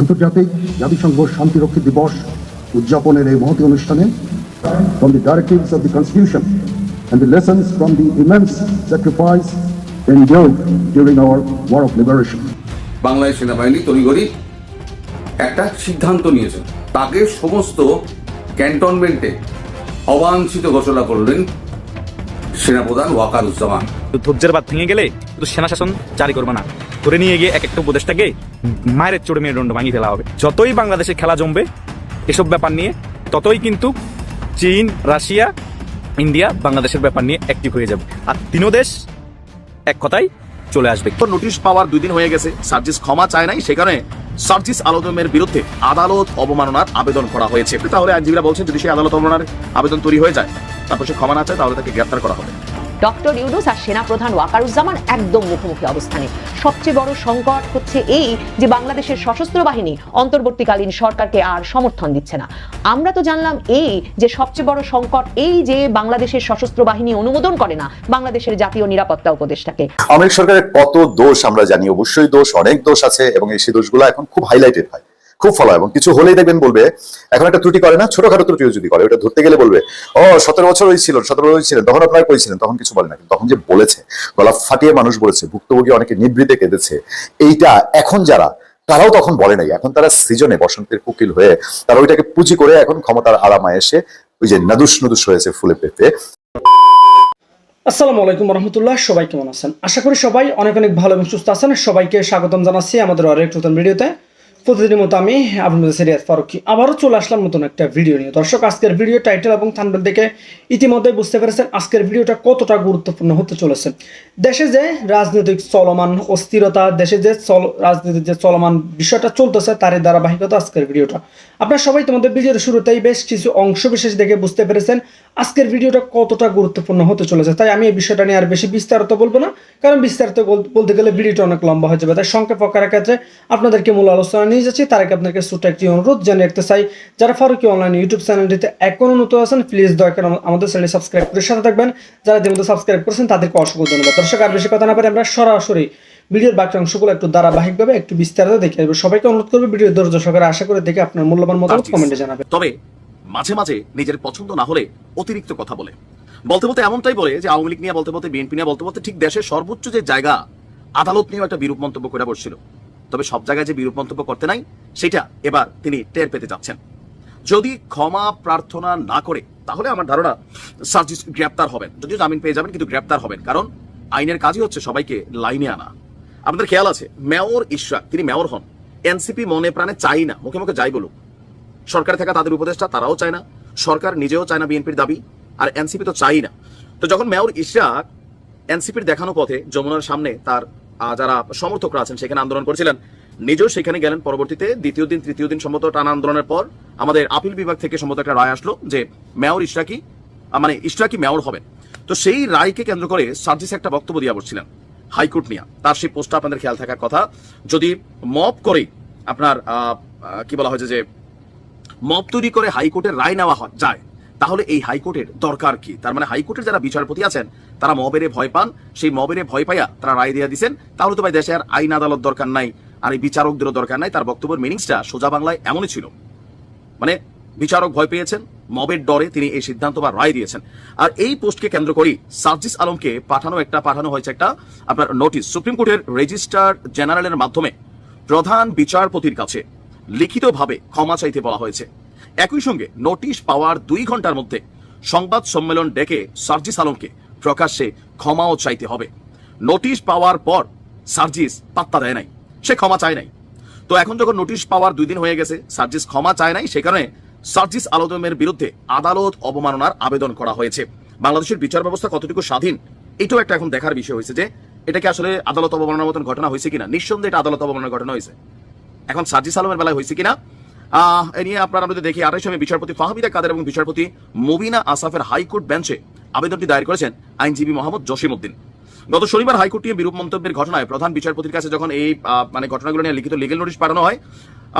আন্তর্জাতিক জাতিসংঘ শান্তিরক্ষী দিবস উদযাপনের এই মহতি অনুষ্ঠানে from the directives of the Constitution and the lessons from the immense sacrifice endured during our War of Liberation. Bangladesh সেনাবাহিনী তড়িঘড়ি একটা সিদ্ধান্ত নিয়েছে। তাকে সমস্ত ক্যান্টনমেন্টে অবাঞ্ছিত ঘোষণা করলেন সেনাপ্রধান ওয়াকারুজ্জামান। ধৈর্যের বাদ ভেঙে গেলে শুধু সেনা শাসন জারি করবে না। ধরে নিয়ে গিয়ে এক একটা উপদেশটাকে মায়ের চড়ে মেরুদণ্ড ভাঙিয়ে ফেলা হবে। যতই বাংলাদেশে খেলা জমবে, এসব ব্যাপার নিয়ে, ততই কিন্তু চীন, রাশিয়া, ইন্ডিয়া বাংলাদেশের ব্যাপার নিয়ে অ্যাক্টিভ হয়ে যাবে। আর তিনও দেশ এক কথায় চলে আসবে। তো নোটিশ পাওয়ার দুই দিন হয়ে গেছে। সার্জিস ক্ষমা চায় নাই সেখানে সার্জিস আলমের বিরুদ্ধে আদালত অবমাননার আবেদন করা হয়েছে। তাহলে আইনজীবীরা বলছেন, যদি সেই আদালত অবমাননার আবেদন তৈরি হয়ে যায়, তারপর সে ক্ষমা না চায়, তাহলে তাকে গ্রেপ্তার করা হবে। ডক্টর ইউনুস আর সেনাপ্রধান ওয়াকারুজ্জামান একদম মুখোমুখি অবস্থানে। সবচেয়ে বড় সংকট হচ্ছে এই যে বাংলাদেশের সশস্ত্র বাহিনী অন্তর্বর্তীকালীন সরকারকে আর সমর্থন দিচ্ছে না। আমরা তো জানলাম এই যে সবচেয়ে বড় সংকট, এই যে বাংলাদেশের সশস্ত্র বাহিনী অনুমোদন করে না বাংলাদেশের জাতীয় নিরাপত্তা উপদেষ্টাকে। আওয়ামী সরকারের কত দোষ আমরা জানি, অবশ্যই দোষ, অনেক দোষ আছে এবং এই সেই দোষগুলো এখন খুব হাইলাইটেড হয়। খুব ফলো এবং কিছু হলেই দেখবেন বলবে, এখন একটা ত্রুটি করে না, ছোটখাটো ত্রুটিও যদি করে, ওটা ধরতে গেলে বলবে, ও, সতেরো বছর ওই ছিল, সতেরো বছর ছিলেন তখন আপনারা কইছিলেন তখন কিছু বলে না তখন যে বলেছে, গলা ফাটিয়ে মানুষ বলেছে, ভুক্তভোগী অনেকে নিবৃতে কেঁদেছে, এইটা এখন যারা, তারাও তখন বলে নাই। এখন তারা সৃজনে বসন্তের কুকিল হয়ে, তারা ওইটাকে পুঁজি করে এখন ক্ষমতার আরামায় এসে ওই যে নাদুস নদুস হয়েছে ফুলে পেঁপে। আসসালামু আলাইকুম রহমতুল্লাহ, সবাই কেমন আছেন? আশা করি সবাই অনেক অনেক ভালো এবং সুস্থ আছেন। সবাইকে স্বাগতম জানাচ্ছি আমাদের আরেক নতুন ভিডিওতে। প্রতিদিনের মতো আমি আপনাদের সিরিয়াস ফারুকি আবারও চলে আসলাম নতুন একটা ভিডিও নিয়ে। দর্শক, আজকের ভিডিও টাইটেল এবং থানবেল দেখে ইতিমধ্যে বুঝতে পেরেছেন আজকের ভিডিওটা কতটা গুরুত্বপূর্ণ হতে চলেছে। দেশে যে রাজনৈতিক চলমান অস্থিরতা, দেশে যে চল রাজনীতির যে চলমান বিষয়টা চলতেছে, তারই ধারাবাহিকতা আজকের ভিডিওটা আপনারা সবাই তোমাদের ভিডিওর শুরুতেই বেশ কিছু অংশ বিশেষ দেখে বুঝতে পেরেছেন। আজকের ভিডিওটা কতটা গুরুত্বপূর্ণ হতে চলেছে তাই আমি এই বিষয়টা নিয়ে আর বেশি বিস্তারিত বলব না কারণ বিস্তারিত বল- বলতে গেলে ভিডিওটা অনেক লম্বা হয়ে যাবে তাই সংক্ষেপ আকারের ক্ষেত্রে আপনাদেরকে মূল আলোচনা নিয়ে যাচ্ছি তার আগে আপনাকে ছোট্ট একটি অনুরোধ জানিয়ে রাখতে চাই যারা ফারুকি অনলাইন ইউটিউব চ্যানেলটিতে এখনও নতুন আছেন প্লিজ দয়া করে আমাদের চ্যানেল সাবস্ক্রাইব করে সাথে থাকবেন যারা ইতিমধ্যে সাবস্ক্রাইব করেছেন তাদেরকে অসংখ্য ধন্যবাদ। দর্শক আর বেশি কথা না পারে আমরা সরাসরি ভিডিওর বাকি অংশগুলো একটু ধারাবাহিকভাবে একটু বিস্তারিত দেখে আসব। সবাইকে অনুরোধ করবে ভিডিও ধৈর্য সহকারে আশা করে দেখে আপনার মূল্যবান মতামত কমেন্টে জানাবেন। তবে মাঝে মাঝে নিজের পছন্দ না হলে অতিরিক্ত কথা বলে। বলতে বলতে এমনটাই বলে যে আওয়ামী লীগ নিয়ে বলতে বলতে, বিএনপি নিয়ে বলতে বলতে ঠিক দেশের সর্বোচ্চ যে জায়গা, আদালত নিয়েও একটা বিরূপ মন্তব্য করে বসছিল। তবে সব জায়গায় যে বিরূপ মন্তব্য করতে নাই, সেটা এবার তিনি টের পেতে যাচ্ছেন। যদি ক্ষমা প্রার্থনা না করে, তাহলে আমার ধারণা সার্জিস গ্রেপ্তার হবেন। যদিও জামিন পেয়ে যাবেন, কিন্তু গ্রেপ্তার হবেন। কারণ আইনের কাজই হচ্ছে সবাইকে লাইনে আনা। আপনাদের খেয়াল আছে, মেয়র ইশরাক, তিনি মেয়র হন। এনসিপি মনে প্রাণে চাই না, মুখে মুখে যাই বলুক। সরকারে থাকা তাদের উপদেষ্টা তারাও চায় না। সরকার নিজেও চায় না বিএনপির দাবি, আর এনসিপি তো চাই না। তো যখন মেয়র ইশরাক এনসিপির দেখানো পথে যমুনার সামনে তার যারা সমর্থকরা আছেন, সেখানে আন্দোলন করেছিলেন, নিজেও সেখানে গেলেন। পরবর্তীতে দ্বিতীয় দিন, তৃতীয় দিন সম্ভবত টানা আন্দোলনের পর আমাদের আপিল বিভাগ থেকে সম্ভবত একটা রায় আসলো যে মেয়র ইশরাকি মানে ইশরাকি মেয়র হবেন। তো সেই রায়কে কেন্দ্র করে সার্জিস একটা বক্তব্য দিয়ে বসছিলেন হাইকোর্ট নিয়ে। তার সেই পোস্টটা আপনাদের খেয়াল থাকার কথা। যদি মপ করে আপনার কি বলা হয়েছে যে মব তৈরি করে হাইকোর্টের রায় নেওয়া যায়। তাহলে এই হাইকোর্টের দরকার কি? তার মানে হাইকোর্টের যারা বিচারপতি আছেন, তারা মবেরে ভয় পান। সেই মবেরে ভয় পাইয়া তারা রায় দিয়ে দিয়েছেন তাহলে তো ভাই দেশে আর আইন আদালত দরকার নাই, আর এই বিচারকদেরও দরকার নাই। তার বক্তব্যের মিনিংসটা সোজা বাংলায় এমনই ছিল। মানে বিচারক ভয় পেয়েছেন, মবের ডরে তিনি এই সিদ্ধান্ত বা রায় দিয়েছেন। আর এই পোস্টকে কেন্দ্র করেই সার্জিস আলমকে পাঠানো একটা, পাঠানো হয়েছে একটা আপনার নোটিশ সুপ্রিম কোর্টের রেজিস্ট্রার জেনারেলের মাধ্যমে প্রধান বিচারপতির কাছে লিখিতভাবে ক্ষমা চাইতে বলা হয়েছে। একই সঙ্গে নোটিশ পাওয়ার দুই ঘণ্টার মধ্যে সংবাদ সম্মেলন ডেকে সার্জিস আলমকে প্রকাশ্যে ক্ষমাও চাইতে হবে। নোটিশ পাওয়ার পর সার্জিস পাত্তা দেয় নাই, সে ক্ষমা চায় নাই। তো এখন যখন নোটিশ পাওয়ার দুই দিন হয়ে গেছে, সার্জিস ক্ষমা চায় নাই, সে কারণে সার্জিস আলমের বিরুদ্ধে আদালত অবমাননার আবেদন করা হয়েছে। বাংলাদেশের বিচার ব্যবস্থা কতটুকু স্বাধীন, এটাও একটা এখন দেখার বিষয় হয়েছে যে এটা কি আসলে আদালত অবমাননার মতন ঘটনা হয়েছে কিনা? নিঃসন্দেহে এটা আদালত অবমাননার ঘটনা হয়েছে। এখন সার্জিস আলমের বেলায় হয়েছে কিনা? এ নিয়ে আপনারা যদি দেখি আঠাশ সময় বিচারপতি ফাহমিদা কাদের এবং বিচারপতি মুবিনা আসাফের হাইকোর্ট বেঞ্চে আবেদনটি দায়ের করেছেন আইনজীবী মোহাম্মদ জসিমউদ্দিন। গত শনিবার হাইকোর্ট নিয়ে বিরূপ মন্তব্যের ঘটনায় প্রধান বিচারপতির কাছে যখন এই মানে ঘটনাগুলো নিয়ে লিখিত লিগেল নোটিশ পাঠানো হয়,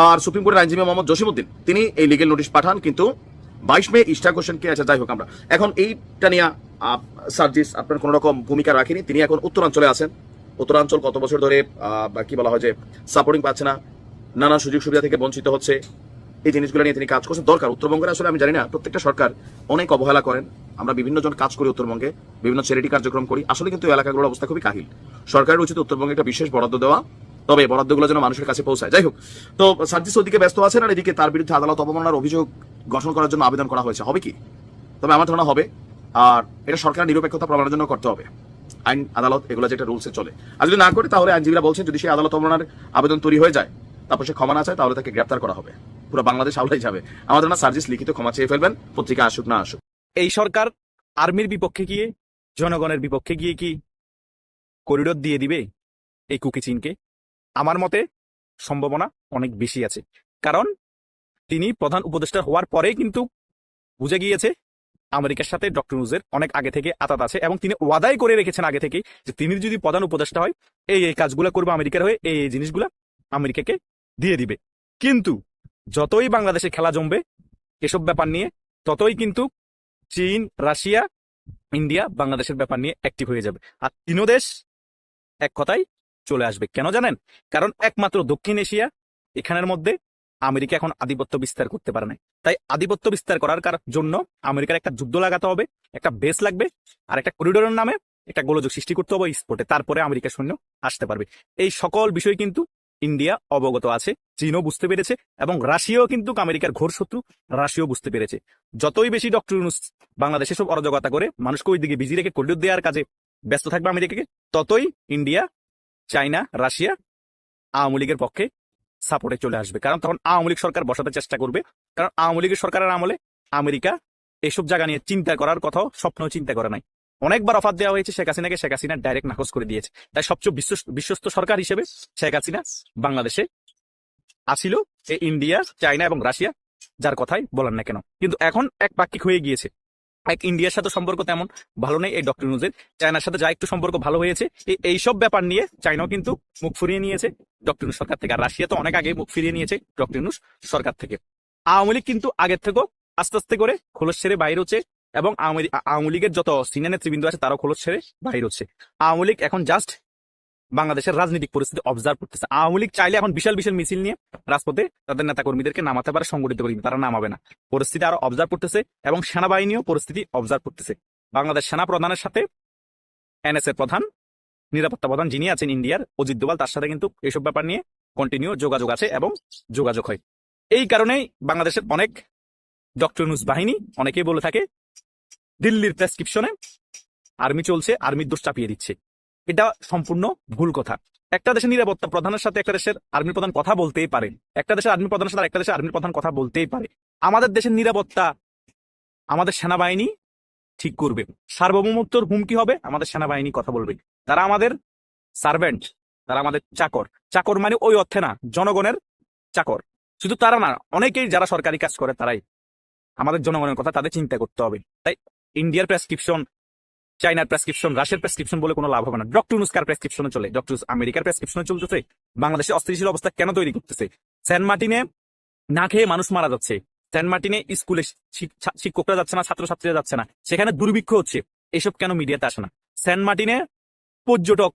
আর সুপ্রিম কোর্টের আইনজীবী মোহাম্মদ জসিমউদ্দিন, তিনি এই লিগেল নোটিশ পাঠান কিন্তু বাইশ মে ইস্টার কোশ্চেনকে আচ্ছা যাই হোক আমরা। এখন এইটা নিয়ে সার্জিস আপনার কোনো রকম ভূমিকা রাখেনি। তিনি এখন উত্তরাঞ্চলে আছেন। উত্তরাঞ্চল কত বছর ধরে কি বলা হয় যে সাপোর্টিং পাচ্ছে না। নানা সুযোগ সুবিধা থেকে বঞ্চিত হচ্ছে। এই জিনিসগুলো নিয়ে তিনি কাজ করছেন। দরকার উত্তরবঙ্গের আসলে আমি জানি না, প্রত্যেকটা সরকার অনেক অবহেলা করেন। আমরা বিভিন্ন জন কাজ করি উত্তরবঙ্গে, বিভিন্ন চ্যারিটি কার্যক্রম করি। আসলে কিন্তু এলাকাগুলোর অবস্থা খুবই কাহিল। সরকারের উচিত উত্তরবঙ্গে একটা বিশেষ বরাদ্দ দেওয়া। তবে বরাদ্দগুলো যেন মানুষের কাছে পৌঁছায়। যাই হোক, তো সার্জিস ওদিকে ব্যস্ত আছেন আর এদিকে তার বিরুদ্ধে আদালত অবমাননার অভিযোগ গঠন করার জন্য আবেদন করা হয়েছে। হবে কি? তবে আমার ধারণা হবে। আর এটা সরকার নিরপেক্ষতা প্রমাণের জন্য করতে হবে। আইন, আদালত, এগুলো যেটা রুলসে চলে। আর যদি না করে, তাহলে আইনজীবীরা বলছেন, যদি সেই আদালত অবমাননার আবেদন তৈরি হয়ে যায় তারপর সে ক্ষমা না চায়, তাহলে তাকে গ্রেপ্তার করা হবে। পুরো বাংলাদেশ আউলাই যাবে। আমার ধারণা সার্জিস লিখিত ক্ষমা চেয়ে ফেলবেন, পত্রিকা আসুক না আসুক। এই সরকার আর্মির বিপক্ষে গিয়ে, জনগণের বিপক্ষে গিয়ে কি করিডোর দিয়ে দিবে এই কুকি চীনকে? আমার মতে সম্ভাবনা অনেক বেশি আছে। কারণ তিনি প্রধান উপদেষ্টা হওয়ার পরেই কিন্তু বুঝে গিয়েছে আমেরিকার সাথে ডক্টর নুজের অনেক আগে থেকে আতাত আছে এবং তিনি ওয়াদাই করে রেখেছেন আগে থেকে যে তিনি যদি প্রধান উপদেষ্টা হয়, এই এই কাজগুলো করবে আমেরিকার হয়ে এই জিনিসগুলা আমেরিকাকে দিয়ে দিবে। কিন্তু যতই বাংলাদেশে খেলা জমবে এসব ব্যাপার নিয়ে, ততই কিন্তু চীন, রাশিয়া, ইন্ডিয়া বাংলাদেশের ব্যাপার নিয়ে অ্যাক্টিভ হয়ে যাবে। আর তিনও দেশ এক কথায় চলে আসবে। কেন জানেন? কারণ একমাত্র দক্ষিণ এশিয়া, এখানের মধ্যে আমেরিকা এখন আধিপত্য বিস্তার করতে পারে না তাই আধিপত্য বিস্তার করার কার- জন্য আমেরিকার একটা যুদ্ধ লাগাতে হবে, একটা বেস লাগবে, আর একটা করিডোরের নামে একটা গোলযোগ সৃষ্টি করতে হবে স্পোর্টে তারপরে আমেরিকা সৈন্য আসতে পারবে। এই সকল বিষয় কিন্তু ইন্ডিয়া অবগত আছে, চীনও বুঝতে পেরেছে এবং রাশিয়াও কিন্তু আমেরিকার ঘোর শত্রু, রাশিয়াও বুঝতে পেরেছে। যতই বেশি ডক্টর ইউনুস বাংলাদেশে সব অরাজকতা করে, মানুষকে ওই দিকে বিজি রেখে করিডোর দেওয়ার কাজে ব্যস্ত থাকবে আমেরিকাকে, ততই ইন্ডিয়া চায়না রাশিয়া আওয়ামী লীগের পক্ষে সাপোর্টে চলে আসবে। কারণ তখন আওয়ামী লীগ সরকার বসাতে চেষ্টা করবে। কারণ আওয়ামী লীগের সরকারের আমলে আমেরিকা এসব জায়গা নিয়ে চিন্তা করার কথাও স্বপ্ন চিন্তা করে নাই। অনেকবার অফার দেওয়া হয়েছে শেখ হাসিনাকে, শেখ হাসিনা ডাইরেক্ট নাকচ করে দিয়েছে। তাই সবচেয়ে বিশ্বস্ত সরকার হিসেবে শেখ হাসিনা বাংলাদেশে আসিল। এই ইন্ডিয়া, চায়না এবং রাশিয়া, যার কথাই বলেন না কেন। কিন্তু এখন এক পাক্ষিক হয়ে গিয়েছে। এক ইন্ডিয়ার সাথে সম্পর্ক তেমন ভালো নেই, এই ডক্টর নিউজের চায়নার সাথে যা একটু সম্পর্ক ভালো হয়েছে এই এইসব ব্যাপার নিয়ে চায়নাও কিন্তু মুখ ফুরিয়ে নিয়েছে ডক্টর ইউনুস সরকার থেকে। আর রাশিয়া তো অনেক আগে মুখ ফিরিয়ে নিয়েছে ডক্টর ইউনুস সরকার থেকে। আওয়ামী লীগ কিন্তু আগের থেকেও আস্তে আস্তে করে খোলস ছেড়ে বাইরে হচ্ছে। এবং আওয়ামী লীগ- লীগের যত সিনিয়র নেতৃবৃন্দ আছে তারাও খোলস ছেড়ে বাইরে হচ্ছে। আওয়ামী লীগ এখন জাস্ট বাংলাদেশের রাজনৈতিক পরিস্থিতি অবজার্ভ করতেছে। আওয়ামী লীগ চাইলে এখন বিশাল বিশাল মিছিল নিয়ে রাজপথে তাদের নেতা কর্মীদেরকে নামাতে পারে, সংগঠিত করে তারা নামাবে না। পরিস্থিতি আরও অবজার্ভ করতেছে এবং সেনাবাহিনীও পরিস্থিতি অবজার্ভ করতেছে। বাংলাদেশ সেনা প্রধানের সাথে এনএস এর প্রধান, নিরাপত্তা প্রধান যিনি আছেন ইন্ডিয়ার অজিত দোভাল, তার সাথে কিন্তু এইসব ব্যাপার নিয়ে কন্টিনিউ যোগাযোগ আছে এবং যোগাযোগ হয়। এই কারণেই বাংলাদেশের অনেক ডক্টর বাহিনী অনেকেই বলে থাকে দিল্লির প্রেসক্রিপশনে আর্মি চলছে আর্মির দোষ চাপিয়ে দিচ্ছে। এটা সম্পূর্ণ ভুল কথা। একটা দেশের নিরাপত্তা প্রধানের সাথে একটা দেশের আর্মির প্রধান কথা বলতেই পারে। একটা দেশের আর্মি প্রধানের সাথে একটা দেশের আর্মির প্রধান কথা বলতেই পারে। আমাদের দেশের নিরাপত্তা আমাদের সেনাবাহিনী ঠিক করবে। সার্বভৌমত্বর হুমকি হবে, আমাদের সেনাবাহিনী কথা বলবে। তারা আমাদের সার্ভেন্ট তারা আমাদের চাকর। চাকর মানে ওই অর্থে না, জনগণের চাকর। শুধু তারা না, অনেকেই যারা সরকারি কাজ করে, তারাই। আমাদের জনগণের কথা তাদের চিন্তা করতে হবে। তাই ইন্ডিয়ার প্রেসক্রিপশন চাইনার প্রেসক্রিপশন, রাশিয়ার প্রেসক্রিপশন বলে কোনো লাভ হবে না। ডক্টর নুস্কার প্রেসক্রিপশনে চলে। ডক্টর আমেরিকার প্রেসক্রিপশনে চলতেছে। বাংলাদেশে অস্থিতিশীল অবস্থা কেন তৈরি করতেছে? সেন্ট মার্টিনে না খেয়ে মানুষ মারা যাচ্ছে। সেন্ট মার্টিনে স্কুলে শিক্ষকরা যাচ্ছে না, ছাত্রছাত্রীরা যাচ্ছে না। সেখানে দুর্ভিক্ষ হচ্ছে। এসব কেন মিডিয়াতে আসে না? সেন্ট মার্টিনে পর্যটক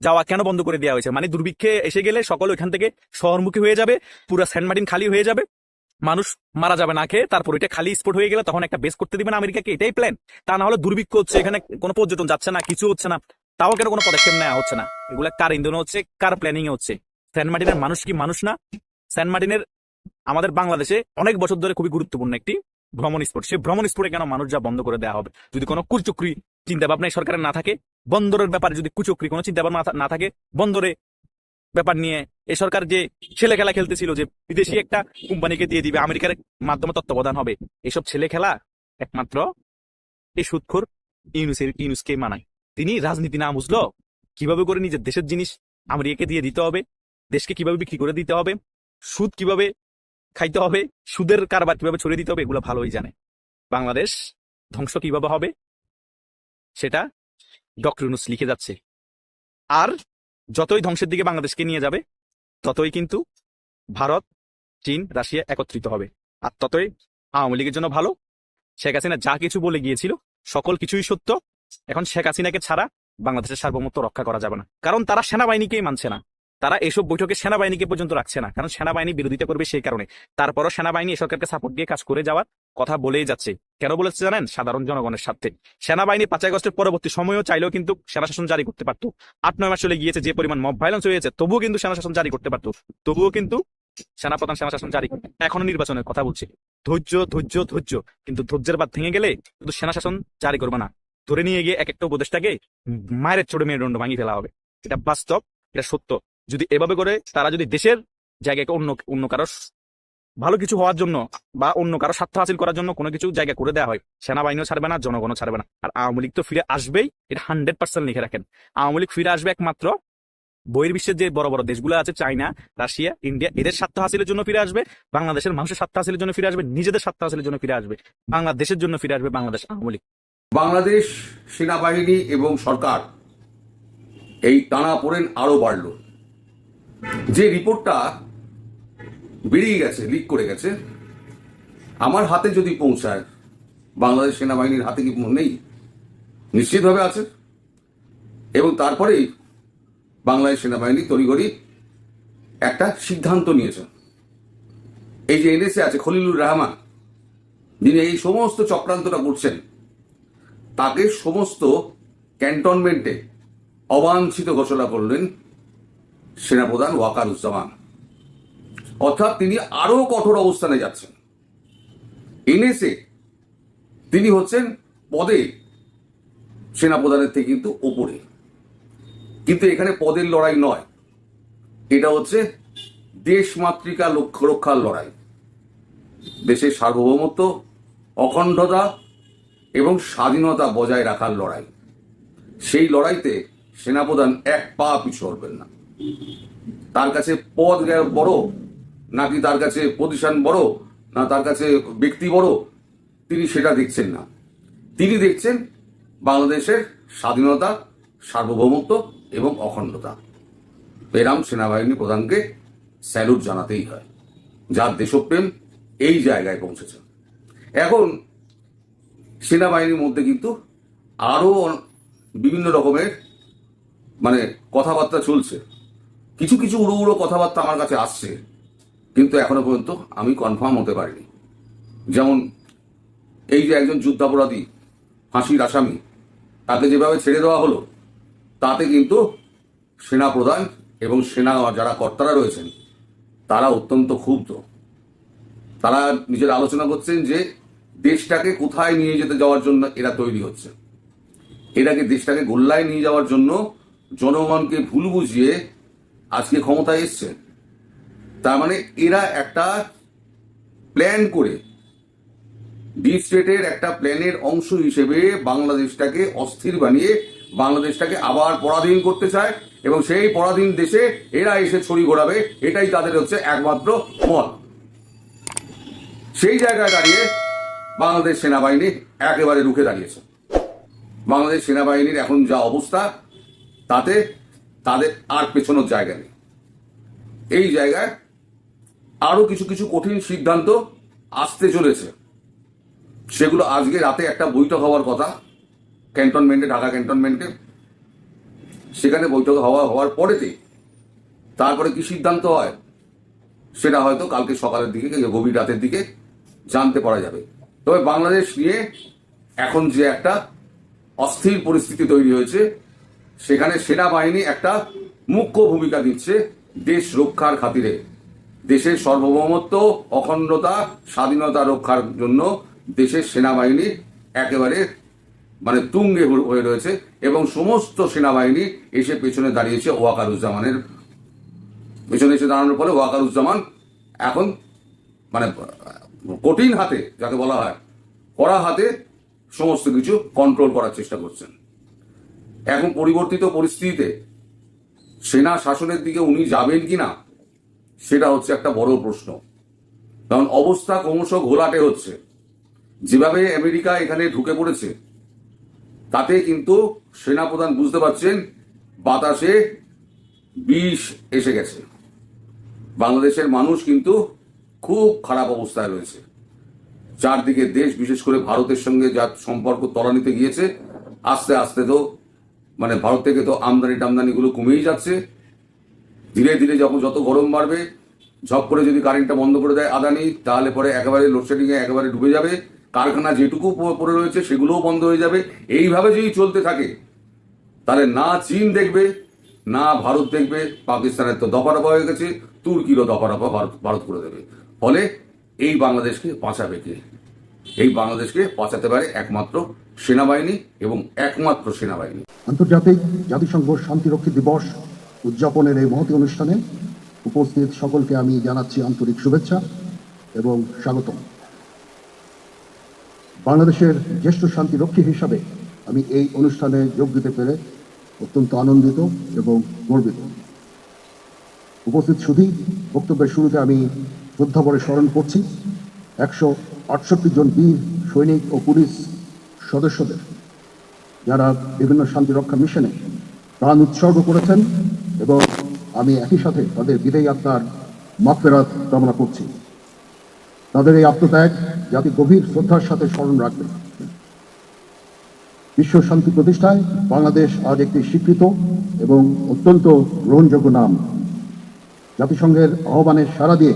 যাওয়া কেন বন্ধ করে দেওয়া হয়েছে? মানে দুর্ভিক্ষে এসে গেলে সকল ওইখান থেকে শহরমুখী হয়ে যাবে, পুরো সেন্ট মার্টিন খালি হয়ে যাবে। মানুষ মারা যাবে না খেয়ে তারপর এটা খালি স্পট হয়ে গেলে তখন একটা বেস করতে দিবেন আমেরিকাকে, এটাই প্ল্যান তা না হলে দুর্ভিক্ষ হচ্ছে, এখানে কোনো পর্যটন যাচ্ছে না, কিছু হচ্ছে না। তাও কেন কোনো পদক্ষেপ নেওয়া হচ্ছে না? এগুলা কার ইন্ধনে হচ্ছে, কার প্ল্যানিং হচ্ছে? সেন্ট মার্টিনের মানুষ কি মানুষ না? সেন্ট মার্টিনের আমাদের বাংলাদেশে অনেক বছর ধরে খুবই গুরুত্বপূর্ণ একটি ভ্রমণ স্পট সেই ভ্রমণ স্পটে কেন মানুষ যা বন্ধ করে দেওয়া হবে? যদি কোনো কুচক্রি চিন্তা ভাবনা সরকারের না থাকে, বন্দরের ব্যাপারে যদি কুচক্রি কোনো চিন্তা ভাবনা না থাকে, বন্দরে ব্যাপার নিয়ে এই সরকার যে ছেলে খেলা খেলতেছিল, যে বিদেশি একটা কোম্পানিকে দিয়ে দিবে, আমেরিকার মাধ্যমে তত্ত্বাবধান হবে, এসব ছেলে খেলা একমাত্র এই সুৎখোর ইউনুসের ইউনুসকে মানায়। তিনি রাজনীতি না বুঝলো, কীভাবে করে নিজের দেশের জিনিস আমেরিকাকে দিয়ে দিতে হবে, দেশকে কীভাবে বিক্রি করে দিতে হবে, সুদ কীভাবে খাইতে হবে, সুদের কারবার কীভাবে ছড়িয়ে দিতে হবে, এগুলো ভালোই জানে। বাংলাদেশ ধ্বংস কীভাবে হবে, সেটা ডক্টর ইউনুস লিখে যাচ্ছে। আর যতই ধ্বংসের দিকে বাংলাদেশকে নিয়ে যাবে, ততই কিন্তু ভারত, চীন, রাশিয়া একত্রিত হবে। আর ততই আওয়ামী লীগের জন্য ভালো। শেখ হাসিনা যা কিছু বলে গিয়েছিল, সকল কিছুই সত্য। এখন শেখ হাসিনাকে ছাড়া বাংলাদেশের সার্বভৌমত্ব রক্ষা করা যাবে না। কারণ তারা সেনাবাহিনীকেই মানছে না। তারা এসব বৈঠকে সেনাবাহিনীকে পর্যন্ত রাখছে না, কারণ সেনাবাহিনী বিরোধিতা করবে সেই কারণে। তারপরও সেনাবাহিনী এ সরকারকে সাপোর্ট দিয়ে কাজ করে যাওয়ার কথা বলেই যাচ্ছে। কেন বলেছে জানেন? সাধারণ জনগণের স্বার্থে। সেনাবাহিনী পাঁচ আগস্টের পরবর্তী সময়ও চাইলেও কিন্তু সেনা শাসন জারি করতে পারতো। আট, নয় মাস চলে গিয়েছে, যে পরিমাণ মব ভাইলেন্স হয়েছে, তবুও কিন্তু সেনা শাসন জারি করতে পারতো। তবুও কিন্তু সেনাপ্রধান সেনা শাসন জারি এখনও নির্বাচনের কথা বলছে। ধৈর্য ধৈর্য ধৈর্য। কিন্তু ধৈর্যের বাদ ভেঙে গেলে কিন্তু সেনা শাসন জারি করবে না। ধরে নিয়ে গিয়ে এক একটা উপদেশটাকে মায়ের চোটে মেরুদণ্ড ভাঙিয়ে ফেলা হবে। এটা বাস্তব, এটা সত্য। যদি এভাবে করে তারা যদি দেশের জায়গাকে অন্য অন্য কারও ভালো কিছু হওয়ার জন্য বা অন্য কারও স্বার্থ হাসিল করার জন্য কোনো কিছু জায়গা করে দেওয়া হয়, সেনাবাহিনীও ছাড়বে না, জনগণও ছাড়বে না। আর আওয়ামী লীগ তো ফিরে আসবেই, এটা হান্ড্রেড পার্সেন্ট লিখে রাখেন। আওয়ামী লীগ ফিরে আসবে একমাত্র বহির্বিশ্বের যে বড় বড় দেশগুলো আছে, চায়না, রাশিয়া, ইন্ডিয়া, এদের স্বার্থ হাসিলের জন্য ফিরে আসবে, বাংলাদেশের মানুষের স্বার্থ হাসিলের জন্য ফিরে আসবে, নিজেদের স্বার্থ হাসিলের জন্য ফিরে আসবে, বাংলাদেশের জন্য ফিরে আসবে বাংলাদেশ আওয়ামী লীগ। বাংলাদেশ, সেনাবাহিনী এবং সরকার এই টানা পড়েন আরও বাড়ল। যে রিপোর্টটা বেরিয়ে গেছে লিক করে গেছে, আমার হাতে যদি পৌঁছায়, বাংলাদেশ সেনাবাহিনীর হাতে কি নেই? নিশ্চিতভাবে আছে। এবং তারপরেই বাংলাদেশ সেনাবাহিনী তড়িঘড়ি একটা সিদ্ধান্ত নিয়েছে। এই যে এনএসএ আছে, খলিলুর রহমান, যিনি এই সমস্ত চক্রান্তটা করছেন, তাকে সমস্ত ক্যান্টনমেন্টে অবাঞ্ছিত ঘোষণা করলেন সেনাপ্রধান ওয়াকারুজ্জামান। অর্থাৎ তিনি আরও কঠোর অবস্থানে যাচ্ছেন। এনএসএ তিনি হচ্ছেন পদে, সেনাপ্রধানের থেকে কিন্তু ওপরে। কিন্তু এখানে পদের লড়াই নয়। এটা হচ্ছে দেশমাতৃকা লক্ষ্য রক্ষার লড়াই। দেশের সার্বভৌমত্ব, অখণ্ডতা এবং স্বাধীনতা বজায় রাখার লড়াই। সেই লড়াইতে সেনাপ্রধান এক পা পিছু হবেন না। তার কাছে পদ বড়, নাকি তার কাছে পজিশন বড়, না তার কাছে ব্যক্তি বড়? তিনি সেটা দেখছেন না। তিনি দেখছেন বাংলাদেশের স্বাধীনতা, সার্বভৌমত্ব এবং অখণ্ডতা। এরাম সেনাবাহিনী প্রধানকে স্যালুট জানাতেই হয়, যার দেশপ্রেম এই জায়গায় পৌঁছেছে। এখন সেনাবাহিনীর মধ্যে কিন্তু আরও বিভিন্ন রকমের মানে কথাবার্তা চলছে। কিছু কিছু উড়ো উড়ো কথাবার্তা আমার কাছে আসছে, কিন্তু এখনও পর্যন্ত আমি কনফার্ম হতে পারিনি। যেমন, এই যে একজন যুদ্ধাপরাধী, ফাঁসির আসামি, তাকে যেভাবে ছেড়ে দেওয়া হলো, তাতে কিন্তু সেনা প্রধান এবং সেনা যারা কর্তারা রয়েছেন, তারা অত্যন্ত ক্ষুব্ধ। তারা নিজের আলোচনা করছেন যে, দেশটাকে কোথায় নিয়ে যেতে যাওয়ার জন্য এরা তৈরি হচ্ছে। এটাকে দেশটাকে গোল্লায় নিয়ে যাওয়ার জন্য জনগণকে ভুল বুঝিয়ে আজকে ক্ষমতায় এসছে। তার মানে এরা একটা প্ল্যান করে ডিপ স্টেটের একটা প্ল্যানের অংশ হিসেবে বাংলাদেশটাকে অস্থির বানিয়ে বাংলাদেশটাকে আবার পরাধীন করতে চায় এবং সেই পরাধীন দেশে এরা এসে ছড়ি ঘোরাবে, এটাই তাদের হচ্ছে একমাত্র মত। সেই জায়গায় দাঁড়িয়ে বাংলাদেশ সেনাবাহিনী একেবারে রুখে দাঁড়িয়েছে। বাংলাদেশ সেনাবাহিনীর এখন যা অবস্থা, তাতে তাদের আর পেছনোর জায়গা নেই। এই জায়গায় আরও কিছু কিছু কঠিন সিদ্ধান্ত আসতে চলেছে। সেগুলো আজকে রাতে একটা বৈঠক হওয়ার কথা, ক্যান্টনমেন্টে, ঢাকা ক্যান্টনমেন্টে। সেখানে বৈঠক হওয়া হওয়ার পরেতে তারপরে কি সিদ্ধান্ত হয়, সেটা হয়তো কালকে সকালের দিকে গভীর রাতের দিকে জানতে পারা যাবে। তবে বাংলাদেশ নিয়ে এখন যে একটা অস্থির পরিস্থিতি তৈরি হয়েছে সেখানে সেনাবাহিনী একটা মুখ্য ভূমিকা দিচ্ছে দেশ রক্ষার খাতিরে। দেশের সার্বভৌমত্ব, অখণ্ডতা, স্বাধীনতা রক্ষার জন্য দেশের সেনাবাহিনী একেবারে মানে তুঙ্গে হয়ে রয়েছে এবং সমস্ত সেনাবাহিনী এসে পেছনে দাঁড়িয়েছে ওয়াকারুজ্জামানের, পেছনে এসে দাঁড়ানোর ফলে ওয়াকারুজ্জামান এখন মানে কঠিন হাতে, যাকে বলা হয়, কড়া হাতে সমস্ত কিছু কন্ট্রোল করার চেষ্টা করছেন। এখন পরিবর্তিত পরিস্থিতিতে সেনা শাসনের দিকে উনি যাবেন কিনা, সেটা হচ্ছে একটা বড় প্রশ্ন। কারণ অবস্থা ক্রমশ ঘোলাটে হচ্ছে। যেভাবে আমেরিকা এখানে ঢুকে পড়েছে, তাতে কিন্তু সেনাপ্রধান বুঝতে পারছেন, বাতাসে বিষ এসে গেছে। বাংলাদেশের মানুষ কিন্তু খুব খারাপ অবস্থায় রয়েছে। চারদিকে দেশ, বিশেষ করে ভারতের সঙ্গে যার সম্পর্ক তলানিতে গিয়েছে, আস্তে আস্তে তো মানে ভারত থেকে তো আমদানি টামদানিগুলো কমেই যাচ্ছে। ধীরে ধীরে যখন যত গরম বাড়বে, ঝপ করে যদি কারেন্টটা বন্ধ করে দেয় আদানি, তাহলে পরে একেবারে লোডশেডিংয়ে একেবারে ডুবে যাবে। কারখানা যেটুকু পড়ে রয়েছে সেগুলোও বন্ধ হয়ে যাবে। এইভাবে যদি চলতে থাকে, তাহলে না চীন দেখবে, না ভারত দেখবে, পাকিস্তানের তো দফা রফা হয়ে গেছে, তুর্কিরও দফা রফা ভারত ভারত করে দেবে। ফলে এই বাংলাদেশকে বাঁচাবে কে? এই বাংলাদেশকে বাঁচাতে পারে একমাত্র সেনাবাহিনী এবং একমাত্র সেনাবাহিনী। আন্তর্জাতিক জাতিসংঘ শান্তিরক্ষী দিবস উদযাপনের এই মহতি অনুষ্ঠানে উপস্থিত সকলকে আমি জানাচ্ছি আন্তরিক শুভেচ্ছা এবং স্বাগতম। বাংলাদেশের জ্যেষ্ঠ শান্তিরক্ষী হিসাবে আমি এই অনুষ্ঠানে যোগ দিতে পেরে অত্যন্ত আনন্দিত এবং গর্বিত। উপস্থিত শুধু বক্তব্যের শুরুতে আমি শ্রদ্ধাভরে স্মরণ করছি, একশো আটষট্টি জন বীর, সৈনিক ও পুলিশ সদস্যদের। যারা বিভিন্ন শান্তিরক্ষা মিশনে প্রাণ উৎসর্গ করেছেন এবং আমি একই সাথে তাদের বিদায়ী আত্মার মাফেরাত কামনা করছি। তাদের এই আত্মত্যাগ জাতি গভীর শ্রদ্ধার সাথে স্মরণ রাখবে। বিশ্ব শান্তি প্রতিষ্ঠায় বাংলাদেশ আজ একটি স্বীকৃত এবং অত্যন্ত গ্রহণযোগ্য নাম। জাতিসংঘের আহ্বানে সাড়া দিয়ে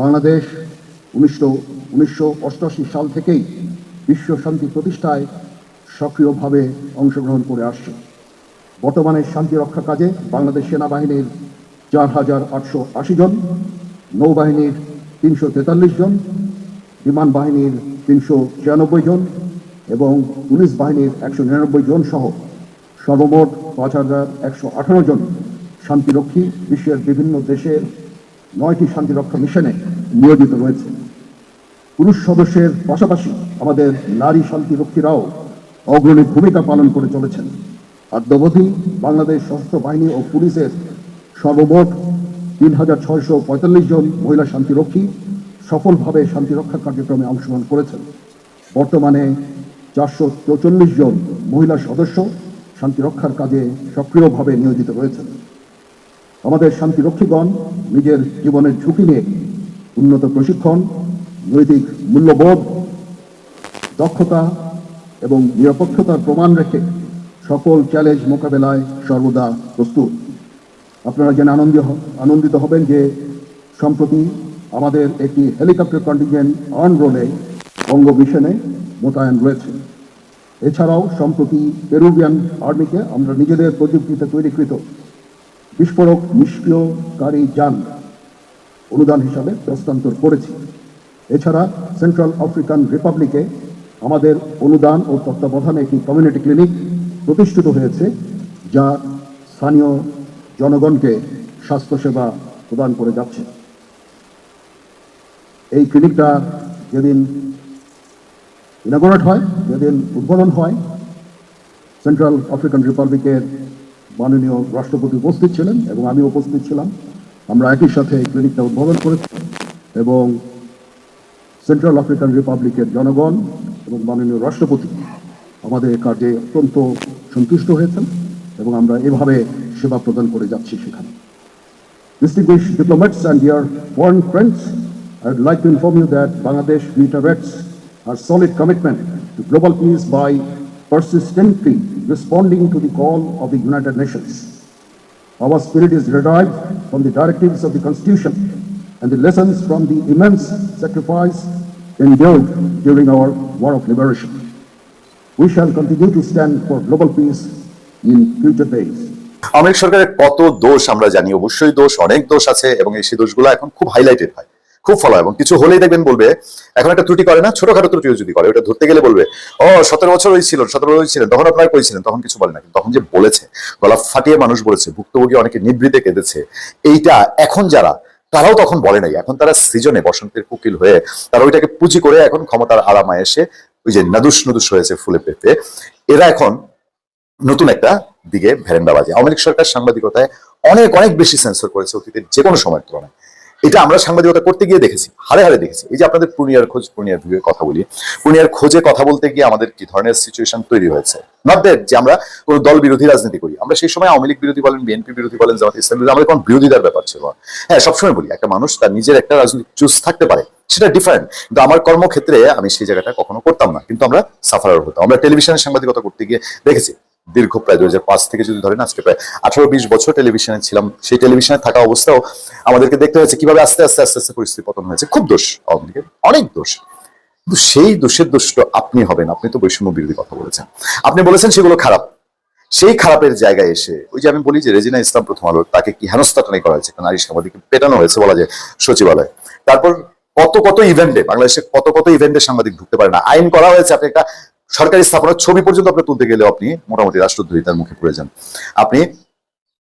বাংলাদেশ উনিশশো উনিশশো সাল থেকেই বিশ্ব শান্তি প্রতিষ্ঠায় সক্রিয়ভাবে অংশগ্রহণ করে আসছে। বর্তমানে শান্তি রক্ষা কাজে বাংলাদেশ সেনাবাহিনীর চার হাজার আটশো আশি জন, নৌবাহিনীর তিনশো তেতাল্লিশ জন, বিমান বাহিনীর তিনশো ছিয়ানব্বই জন এবং পুলিশ বাহিনীর একশো নিরানব্বই জন সহ সর্বমোট পাঁচ হাজার একশো আঠারো জন শান্তিরক্ষী বিশ্বের বিভিন্ন দেশের নয়টি শান্তিরক্ষা মিশনে নিয়োজিত রয়েছে। পুরুষ সদস্যের পাশাপাশি আমাদের নারী শান্তিরক্ষীরাও অগ্রণী ভূমিকা পালন করে চলেছেন। আদ্যবধি বাংলাদেশ সশস্ত্র বাহিনী ও পুলিশের সর্বমোট তিন হাজার ছয়শো পঁয়তাল্লিশ জন মহিলা শান্তিরক্ষী সফলভাবে শান্তিরক্ষা কার্যক্রমে অংশগ্রহণ করেছেন। বর্তমানে চারশো চৌচল্লিশ জন মহিলা সদস্য শান্তিরক্ষার কাজে সক্রিয়ভাবে নিয়োজিত রয়েছেন। আমাদের শান্তিরক্ষীগণ নিজের জীবনের ঝুঁকি নিয়ে উন্নত প্রশিক্ষণ নৈতিক মূল্যবোধ, দক্ষতা এবং নিরপেক্ষতার প্রমাণ রেখে সকল চ্যালেঞ্জ মোকাবেলায় সর্বদা প্রস্তুত। আপনারা জেনে আনন্দ আনন্দিত হবেন যে সম্প্রতি আমাদের একটি হেলিকপ্টার কন্টিনজেন্ট আর্ন রোলে বঙ্গ মিশনে মোতায়েন রয়েছে। এছাড়াও সম্প্রতি পেরুভিয়ান আর্মিকে আমরা নিজেদের প্রযুক্তিতে তৈরিকৃত বিস্ফোরক, নিষ্ক্রিয়কারী যান অনুদান হিসাবে হস্তান্তর করেছি। এছাড়া সেন্ট্রাল আফ্রিকান রিপাবলিকে আমাদের অনুদান ও তত্ত্বাবধানে একটি কমিউনিটি ক্লিনিক প্রতিষ্ঠিত হয়েছে, যা স্থানীয় জনগণকে স্বাস্থ্যসেবা প্রদান করে যাচ্ছে। এই ক্লিনিকটা যেদিন ইনাগোরেট হয়, যেদিন উদ্বোধন হয় সেন্ট্রাল আফ্রিকান রিপাবলিকের মাননীয় রাষ্ট্রপতি উপস্থিত ছিলেন এবং আমি উপস্থিত ছিলাম। আমরা একই সাথে এই ক্লিনিকটা উদ্বোধন করেছি এবং সেন্ট্রাল আফ্রিকান রিপাবলিকের জনগণ এবং মাননীয় রাষ্ট্রপতি আমাদের এই কাজে অত্যন্ত সন্তুষ্ট হয়েছেন এবং আমরা এভাবে সেবা প্রদান করে যাচ্ছি সেখানে Distinguished diplomats and dear foreign friends, I would like to inform you that Bangladesh reiterates our solid commitment to global peace by persistently responding to the call of the United Nations. Our spirit is derived from the directives of the Constitution and the lessons from the immense sacrifice endured during our War of Liberation. We shall continue to stand for global peace in future days. League সরকারের কত দোষ আমরা জানি, অবশ্যই দোষ, অনেক দোষ আছে, এবং এই সেই দোষগুলো এখন খুব হাইলাইটেড হয়, খুব ফলো এবং কিছু হলেই দেখবেন বলবে, এখন একটা ত্রুটি করে না, ছোটখাটো ত্রুটিও যদি করে, ওটা ধরতে গেলে বলবে, ও, সতেরো বছর ওই ছিল, সতেরো বছর ছিলেন, তখন আপনারা করেছিলেন তখন কিছু বলে না তখন যে বলেছে, গলা ফাটিয়ে মানুষ বলেছে, ভুক্তভোগী অনেকে নিবৃতে কেঁদেছে, এইটা এখন যারা তারাও তখন বলে নাই। এখন তারা সৃজনে বসন্তের কুকিল হয়ে তারা ওইটাকে পুঁজি করে এখন ক্ষমতার আরামায় এসে ওই যে নাদুস নদুস হয়েছে ফুলে পেতে এরা এখন নতুন একটা দিকে ভেরেন্ডা বাজে আওয়ামী লীগ সরকার সাংবাদিকতায় অনেক অনেক বেশি সেন্সর করেছে অতীতের যে কোনো সময়ের তুলনায়। এটা আমরা সাংবাদিকতা করতে গিয়ে দেখেছি হারে হারে দেখেছি। এই যে আপনাদের পূর্ণিয়ার খোঁজ, পূর্ণিয়ার ভিউয়ে কথা বলি, পূর্ণিয়ার খোঁজে কথা বলতে গিয়ে আমাদের কি ধরনের সিচুয়েশন তৈরি হয়েছে? নট দ্যাট যে আমরা কোনো দল বিরোধী রাজনীতি করি, আমরা সেই সময় আওয়ামী লীগ বিরোধী বলেন, বিএনপি বিরোধী বলেন, জামাত ইসলাম বিরোধী, আমাদের কোনো বিরোধিতার ব্যাপার ছিল। হ্যাঁ সবসময় বলি, একটা মানুষ তার নিজের একটা রাজনৈতিক চুজ থাকতে পারে, সেটা ডিফারেন্ট কিন্তু আমার কর্মক্ষেত্রে আমি সেই জায়গাটা কখনো করতাম না, কিন্তু আমরা সাফারার হতাম। আমরা টেলিভিশনের সাংবাদিকতা করতে গিয়ে দেখেছি দীর্ঘ প্রায় দুই হাজার পাঁচ থেকে যদি ধরেন, আজকে প্রায় আঠারো বিশ বছর টেলিভিশনে ছিলাম। সেই টেলিভিশনে থাকা অবস্থাও আমাদেরকে দেখতে হয়েছে। কীভাবে আস্তে আস্তে আস্তে আস্তে পরিস্থিতি পতন হয়েছে? খুব দোষ অনেক দোষ। কিন্তু সেই দোষের দোষ তো আপনি হবেন। আপনি তো বৈষম্য বিরোধী কথা বলেছেন। আপনি বলেছেন সেগুলো খারাপ। সেই খারাপের জায়গায় এসে ওই যে আমি বলি যে রেজিনা ইসলাম প্রথম আলো, তাকে কি হেনস্থাটনাই করা হয়েছে? নারী সাংবাদিক পেটানো হয়েছে বলা যায় সচিবালয়। তারপর কত কত ইভেন্টে বাংলাদেশে কত কত ইভেন্টে সাংবাদিক ঢুকতে পারে না। আইন করা হয়েছে, আপনি একটা সরকারি স্থাপনার ছবি পর্যন্ত আপনি তুলতে গেলে আপনি মোটামুটি রাষ্ট্রদ্রোহিতার মুখে পড়ে যান। আপনি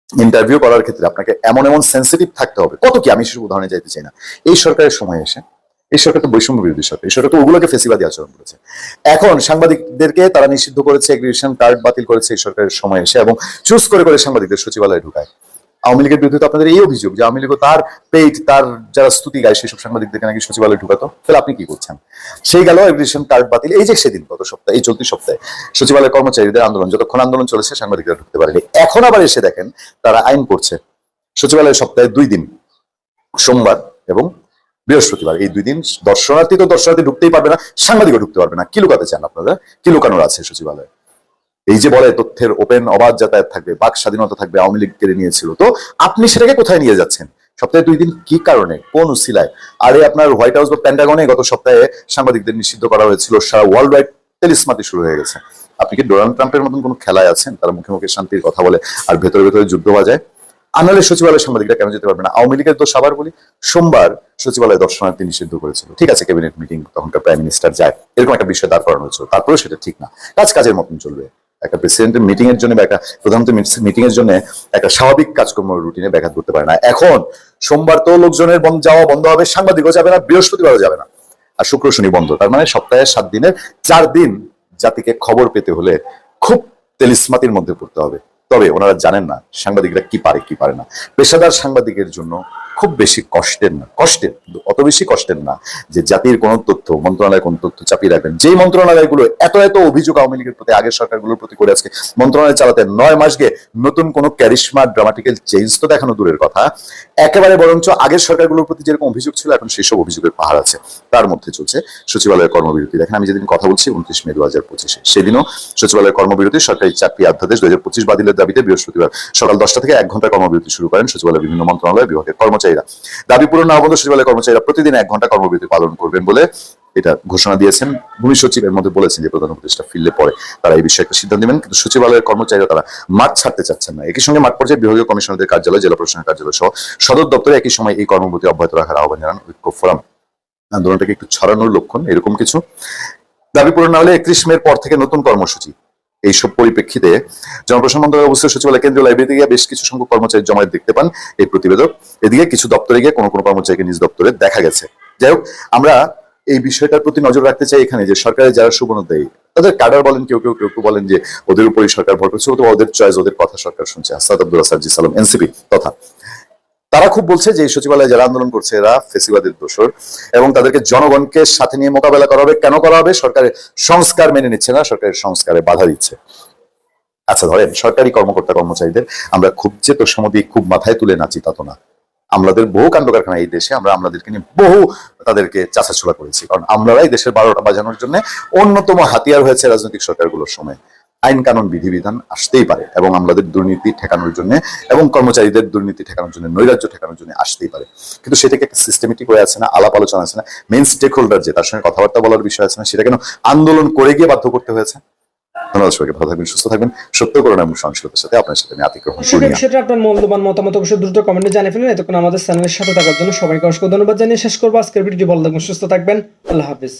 ইন্টারভিউ করার ক্ষেত্রে আপনাকে এমন এমন সেন্সিটিভ থাকতে হবে। কত কি? আমি সেসব উদাহরণে যাইতে চাই না। এই সরকারের সময় এসে, এই সরকার তো বৈষম্য বিরোধী সরকার, এই সরকার তো ওগুলোকে ফেসিবাদী আচরণ করেছে। এখন সাংবাদিকদেরকে তারা নিষিদ্ধ করেছে এগ্রিগেশন কার্ড বাতিল করেছে এই সরকারের সময় এসে এবং চুজ করে করে সাংবাদিকদের সচিবালয়ে ঢুকায়। আওয়ামী লীগের বিরুদ্ধে আপনাদের এই অভিযোগ যে আওয়ামী লীগ তার পেট তার যারা স্তুতি গায় সেসব সাংবাদিকদেরকে নাকি সচিবালয়ে ঢুকাতো। তাহলে আপনি কি করছেন? সেই গেল এগ্রিগেশন কার্ড বাতিল। এই যে সেদিন, গত সপ্তাহে, এই চলতি সপ্তাহে সচিবালয় কর্মচারীদের আন্দোলন, যতক্ষণ আন্দোলন চলেছে, সাংবাদিকরা ঢুকতে পারেনি। এখন আবার এসে দেখেন, তারা আইন করছে। সচিবালয় সপ্তাহে দুই দিন, সোমবার এবং বৃহস্পতিবার। এই দুই দিন দর্শনার্থী তো দর্শনার্থী ঢুকতেই পারবে না, সাংবাদিকও ঢুকতে পারবে না। কি লুকাতে চান আপনারা? কি লুকানোর আছে সচিবালয়ে? এই যে বলে তথ্যের ওপেন অবাধ যাতায়াত থাকবে, বাক স্বাধীনতা থাকবে, আওয়ামী লীগ কেড়ে নিয়েছিল। তো আপনি সেটাকে কোথায় নিয়ে যাচ্ছেন? সপ্তাহে দুই দিন কি কারণে? কোন উসিলায়? আরে আপনার হোয়াইট হাউস বা প্যান্টাগনে গত সপ্তাহে সাংবাদিকদের নিষিদ্ধ করা হয়েছিল, সারা ওয়ার্ল্ড ওয়াইড টেলিসমাতি শুরু হয়ে গেছে। আপনি কি ডোনাল্ড ট্রাম্পের মতন কোন খেলায় আছেন? তারা মুখে মুখে শান্তির কথা বলে আর ভেতরে ভেতরে যুদ্ধ বাজায়? আনালে সচিবালয় সাংবাদিকরা কেন যেতে পারবে না? আওয়ামী লীগের তো সবার বলি, সোমবার সচিবালয় দর্শনার্থী নিষিদ্ধ করেছিল। ঠিক আছে, ক্যাবিনেট মিটিং, তখনকার প্রাইম মিনিস্টার যায়। এরকম একটা বিষয় দাঁড় করানো হয়েছিল। তারপরেও সেটা ঠিক না। কাজ কাজের মতন চলবে। একটা প্রেসিডেন্টের মিটিং এর জন্য বা একটা প্রধানমন্ত্রী মিটিং এর জন্য একটা স্বাভাবিক কাজকর্ম রুটিনে ব্যাঘাত করতে পারে না। এখন সোমবার তো লোকজনের বন্ধ যাওয়া বন্ধ হবে, সাংবাদিকও যাবে না, বৃহস্পতিবারও যাবে না। আর শুক্র, শনি বন্ধ, তার মানে সপ্তাহে সাত দিনের চার দিন জাতিকে খবর পেতে হলে খুব তেলিসমাতির মধ্যে পড়তে হবে। তবে ওনারা জানেন না সাংবাদিকরা কি পারে কি পারে না। পেশাদার সাংবাদিকের জন্য খুব বেশি কষ্টের না, কষ্টের অত বেশি কষ্টের না যে জাতির কোন তথ্য মন্ত্রণালয় কোন তথ্য চাপিয়ে রাখবেন। যেই মন্ত্রণালয়গুলো এত এত অভিযোগ আওয়ামী লীগের প্রতি, আগের সরকারগুলোর প্রতি করে আজকে মন্ত্রণালয় চালাতে নয় মাস গিয়ে নতুন কোন ক্যারিশমা ড্রামাটিক্যাল চেঞ্জ তো দেখানো দূরের কথা। একেবারে বরঞ্চ আগের সরকারগুলোর প্রতি যেরকম অভিযোগ ছিল, এখন সেসব অভিযোগের পাহাড় আছে, তার মধ্যে চলছে। সচিবালয়ের কর্মবিরতি, দেখেন আমি যেদিন কথা বলছি উনত্রিশ মে দু হাজার পঁচিশে, সেদিনও সচিবালয়ের কর্মবিরতি, সরকারি চাকরি অধ্যাদেশ দু হাজার পঁচিশ বাতিলের দাবিতে বৃহস্পতিবার সকাল দশটা থেকে এক ঘণ্টা কর্মবিরতি শুরু করেন সচিবালয়ের বিভিন্ন মন্ত্রণালয়, বিভাগের কর্মচারীরা। দাবি পূরণ না বন্ধ সচিবালয়ের কর্মচারীরা প্রতিদিন এক ঘণ্টা কর্মবিরতি পালন করবেন বলে এটা ঘোষণা দিয়েছেন ভূমি সচিবের মধ্যে বলেছেন যে প্রধান উপদেষ্টা ফিরলে পরে তারা এই বিষয়ে একটা সিদ্ধান্ত নেবেন, কিন্তু সচিবালয়ের কর্মচারীরা তারা মাঠ ছাড়তে চাচ্ছেন না। একই সঙ্গে মাঠ পর্যায়ে বিভাগীয় কমিশনারদের কার্যালয়, জেলা প্রশাসনের কার্যালয় সহ সদর দপ্তরে একই সময় এই কর্মবিরতি অব্যাহত রাখার আহ্বান জানান ঐক্য ফোরাম। আন্দোলনটাকে একটু ছড়ানোর লক্ষণ এরকম কিছু। দাবি পূরণ না হলে একত্রিশ মের পর থেকে নতুন কর্মসূচি। এইসব পরিপ্রেক্ষিতে জনপ্রশাসন মন্ত্রণালয় অবস্থা সচিবালয় কেন্দ্রীয় লাইব্রেরিতে গিয়ে বেশ কিছু সংখ্যক কর্মচারী জমায়েত দেখতে পান এই প্রতিবেদক। এদিকে কিছু দপ্তরে গিয়ে কোনো কোনো কর্মচারীকে নিজ দপ্তরে দেখা গেছে। যাই হোক, আমরা এই বিষয়টার প্রতি নজর রাখতে চাই এখানে যে সরকারের যারা সুবর্ণদায়ী, তাদের কাডার বলেন, কেউ কেউ কেউ কেউ বলেন যে ওদের উপরই সরকার ভর করছে, অথবা ওদের চয়েস ওদের কথা সরকার শুনছে। আসাদ আব্দুল সার্জি সালাম, এনসিপি, তথা তারা খুব বলছে যে সচিবালয়ে যারা আন্দোলন করছে, এরা ফেসিবাদের দোষর এবং তাদেরকে জনগণকে সাথে নিয়ে মোকাবেলা করা হবে। কেন করা হবে? সরকারের সংস্কার মেনে নিচ্ছে না, সরকারের সংস্কারে বাধা দিচ্ছে। আচ্ছা ধরেন সরকারি কর্মকর্তা, কর্মচারীদের আমরা খুব যে তোষামদি খুব মাথায় তুলে নাচি, তা তো না। আমাদের বহু কাণ্ড কারখানা এই দেশে, আমরা আমাদেরকে নিয়ে বহু তাদেরকে চাচাছোলা করেছি। কারণ আমরাই দেশের বারোটা বাজানোর জন্য অন্যতম হাতিয়ার হয়েছে রাজনৈতিক সরকারগুলোর সময়। আইন কানুন বিধিবিধান আসতেই পারে এবং আমাদের দুর্নীতি ঠেকানোর জন্য এবং কর্মচারীদের দুর্নীতি ঠেকানোর জন্য, নৈরাজ্য ঠেকানোর জন্য আসতেই পারে। কিন্তু সেটাকে একটা সিস্টেমেটিক হয়ে আছে না? আলাপ আলোচনা আছে না? মেইন স্টেক হোল্ডার যে, তার সঙ্গে কথাবার্তা বলার বিষয় আছে না? সেটা কেন আন্দোলন করে গিয়ে বাধ্য করতে হয়েছে? আমাদের চ্যানেলের সাথে থাকার জন্য সবাইকে অসংখ্য ধন্যবাদ জানিয়ে শেষ করব। আজকের ভিডিওটি ভালো থাকবেন, সুস্থ থাকবেন। আল্লাহ হাফিজ।